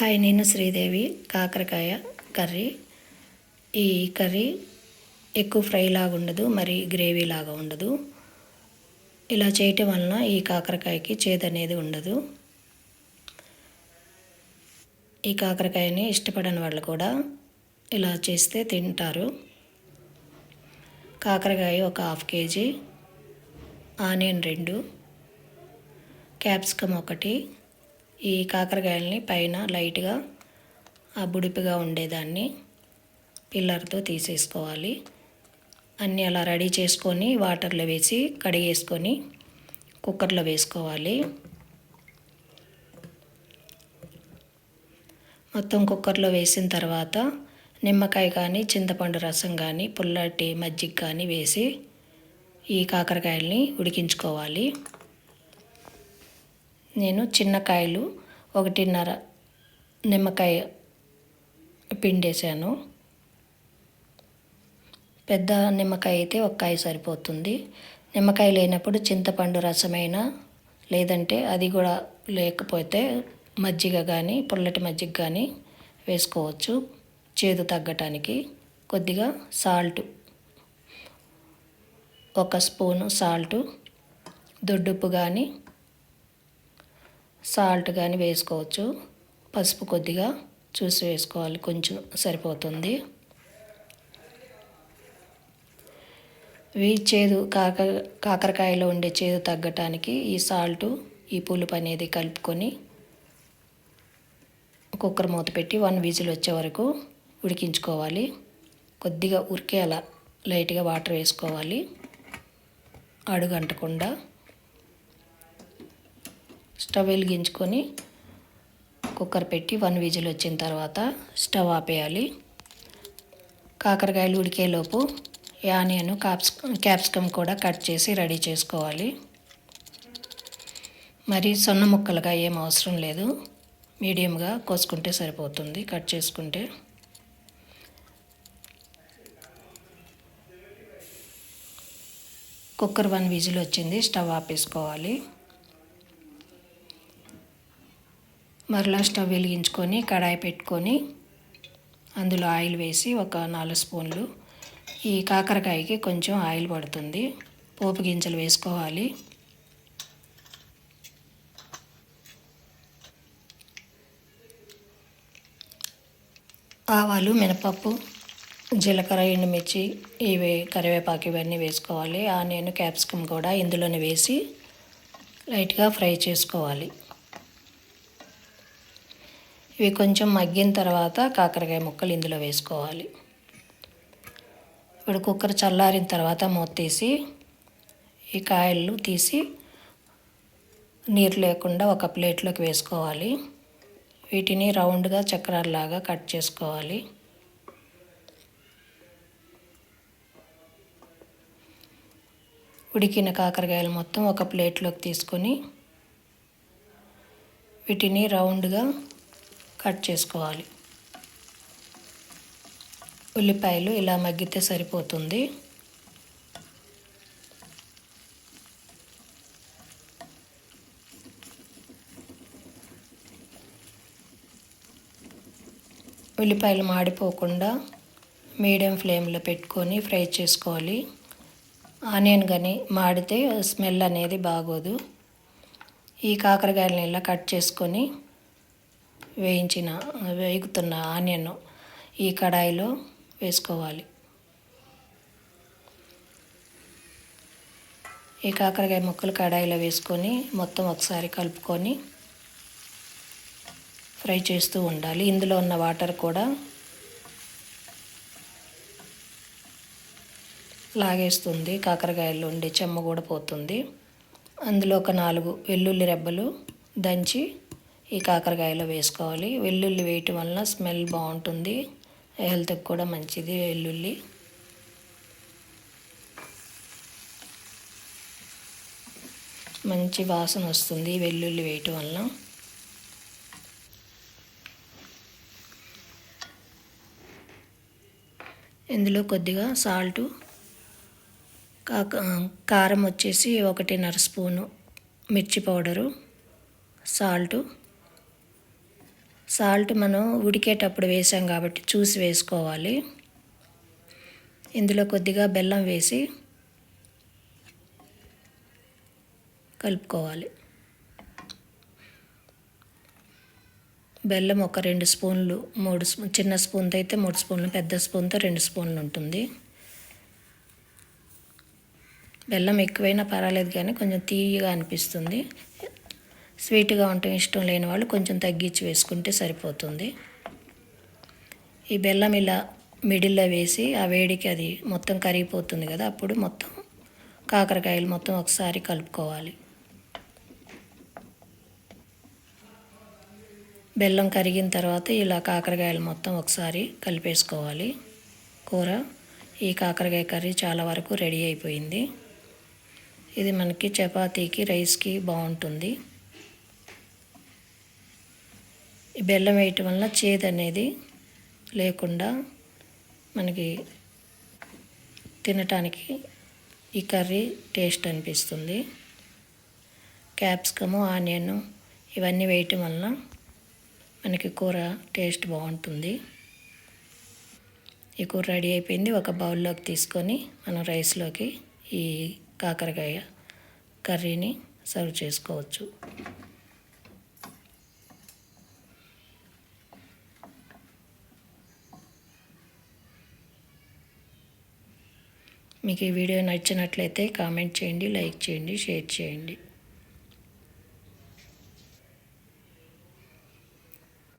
Hi నేను శ్రీదేవి. కాకరకాయ curry. ఈ కర్రీ ఎక్కువ ఫ్రై లాగా ఉండదు మరి గ్రేవీ లాగా ఉండదు. ఇలా చేయటం వలన ఈ కాకరకాయకి చేదు అనేది ఉండదు. ఈ కాకరకాయని ఇష్టపడని వాళ్ళు కూడా ఇలా చేస్తే తింటారు. కాకరకాయ ఒక హాఫ్ కేజీ ఆనియన్ రెండు క్యాప్సికమ్ ఒకటి ఈ కాకరకాయలని పైన లైట్గా ఆ బుడిపిగా ఉండేదాన్ని పిల్లర్తో తీసేసుకోవాలి. అన్నీ అలా రెడీ చేసుకొని వాటర్లో వేసి కడిగేసుకొని కుక్కర్లో వేసుకోవాలి. మొత్తం కుక్కర్లో వేసిన తర్వాత నిమ్మకాయ కానీ చింతపండు రసం కానీ పుల్లటి మజ్జిగ కానీ వేసి ఈ కాకరకాయల్ని ఉడికించుకోవాలి. నేను చిన్న కాయలు ఒకటిన్నర నిమ్మకాయ పిండేశాను పెద్ద నిమ్మకాయ అయితే ఒక్కాయ సరిపోతుంది. నిమ్మకాయ లేనప్పుడు చింతపండు రసమైనా లేదంటే అది కూడా లేకపోతే మజ్జిగ కానీ పుల్లటి మజ్జిగ కానీ వేసుకోవచ్చు. చేదు తగ్గటానికి కొద్దిగా సాల్ట్ ఒక స్పూను సాల్టు దొడ్డుప్పు కానీ సాల్ట్ కానీ వేసుకోవచ్చు. పసుపు కొద్దిగా చూసి వేసుకోవాలి. కొంచెం సరిపోతుంది. ఇవి చేదు కాక కాకరకాయలో ఉండే చేదు తగ్గటానికి ఈ సాల్టు ఈ పులుపు అనేది కలుపుకొని కుక్కర్ మూత పెట్టి వన్ విజిల్ వచ్చే వరకు ఉడికించుకోవాలి. కొద్దిగా ఉరికే అలా లైట్గా వాటర్ వేసుకోవాలి. అడుగంటకుండా స్టవ్ వెలిగించుకొని కుక్కర్ పెట్టి వన్ విజిల్ వచ్చిన తర్వాత స్టవ్ ఆపేయాలి. కాకరకాయలు ఉడికేలోపు యానియన్ కాప్స్ క్యాప్సికమ్ కూడా కట్ చేసి రెడీ చేసుకోవాలి. మరి సొన్న ముక్కలుగా ఏం అవసరం లేదు. మీడియంగా కోసుకుంటే సరిపోతుంది కట్ చేసుకుంటే. కుక్కర్ వన్ విజిల్ వచ్చింది స్టవ్ ఆపేసుకోవాలి. మరలా స్టవ్ వెలిగించుకొని కడాయి పెట్టుకొని అందులో ఆయిల్ వేసి ఒక నాలుగు స్పూన్లు ఈ కాకరకాయకి కొంచెం ఆయిల్ పడుతుంది. పోపు గింజలు వేసుకోవాలి. ఆవాలు మినపప్పు జీలకర్ర ఎండుమిర్చి ఇవి కరివేపాకు ఇవన్నీ వేసుకోవాలి. ఆనియన్ క్యాప్సికమ్ కూడా ఇందులోనే వేసి లైట్గా ఫ్రై చేసుకోవాలి. ఇవి కొంచెం మగ్గిన తర్వాత కాకరకాయ ముక్కలు ఇందులో వేసుకోవాలి. ఇప్పుడు కుక్కర్ చల్లారిన తర్వాత మూత తీసి ఈ కాయలు తీసి నీరు లేకుండా ఒక ప్లేట్లోకి వేసుకోవాలి. వీటిని రౌండ్గా చక్రాల్లాగా కట్ చేసుకోవాలి. ఉడికిన కాకరకాయలు మొత్తం ఒక ప్లేట్లోకి తీసుకొని వీటిని రౌండ్గా కట్ చేసుకోవాలి. ఉల్లిపాయలు ఇలా మగ్గితే సరిపోతుంది. ఉల్లిపాయలు మాడిపోకుండా మీడియం ఫ్లేమ్లో పెట్టుకొని ఫ్రై చేసుకోవాలి. ఆనియన్ కానీ మాడితే స్మెల్ అనేది బాగోదు. ఈ కాకరకాయలని ఇలా కట్ చేసుకొని వేయించిన వేగుతున్న ఆనియన్ ఈ కడాయిలో వేసుకోవాలి. ఈ కాకరకాయ ముక్కలు కడాయిలో వేసుకొని మొత్తం ఒకసారి కలుపుకొని ఫ్రై చేస్తూ ఉండాలి. ఇందులో ఉన్న వాటర్ కూడా లాగేస్తుంది. కాకరకాయల్లో ఉండే చెమ్మ కూడా పోతుంది. అందులో ఒక నాలుగు వెల్లుల్లి రెబ్బలు దంచి ఈ కాకరకాయలో వేసుకోవాలి. వెల్లుల్లి వేయటం వల్ల స్మెల్ బాగుంటుంది. హెల్త్కి కూడా మంచిది వెల్లుల్లి. మంచి వాసన వస్తుంది వెల్లుల్లి వేయటం వల్ల ఇందులో కొద్దిగా సాల్టు కాక కారం వచ్చేసి ఒకటిన్నర స్పూను మిర్చి పౌడరు సాల్టు సాల్ట్ మనం ఉడికేటప్పుడు వేసాం కాబట్టి చూసి వేసుకోవాలి. ఇందులో కొద్దిగా బెల్లం వేసి కలుపుకోవాలి. బెల్లం ఒక రెండు స్పూన్లు మూడు చిన్న స్పూన్తో అయితే మూడు స్పూన్లు పెద్ద స్పూన్తో రెండు స్పూన్లు ఉంటుంది. బెల్లం ఎక్కువైనా పర్వాలేదు కానీ కొంచెం తీయగా అనిపిస్తుంది. స్వీట్గా ఉండటం ఇష్టం లేని వాళ్ళు కొంచెం తగ్గించి వేసుకుంటే సరిపోతుంది. ఈ బెల్లం ఇలా మిడిల్లో వేసి ఆ వేడికి అది మొత్తం కరిగిపోతుంది కదా అప్పుడు మొత్తం కాకరకాయలు మొత్తం ఒకసారి కలుపుకోవాలి. బెల్లం కరిగిన తర్వాత ఇలా కాకరకాయలు మొత్తం ఒకసారి కలిపేసుకోవాలి. కూర ఈ కాకరకాయ కర్రీ చాలా వరకు రెడీ అయిపోయింది. ఇది మనకి చపాతీకి రైస్కి బాగుంటుంది. ఈ బెల్లం వేయటం వల్ల చేదు అనేది లేకుండా మనకి తినటానికి ఈ కర్రీ టేస్ట్ అనిపిస్తుంది. క్యాప్సికము ఆనియన్ ఇవన్నీ వేయటం వలన మనకి కూర టేస్ట్ బాగుంటుంది. ఈ కూర రెడీ అయిపోయింది. ఒక బౌల్లోకి తీసుకొని మనం రైస్లోకి ఈ కాకరకాయ కర్రీని సర్వ్ చేసుకోవచ్చు. మీకు ఈ వీడియో నచ్చినట్లయితే కామెంట్ చేయండి లైక్ చేయండి షేర్ చేయండి.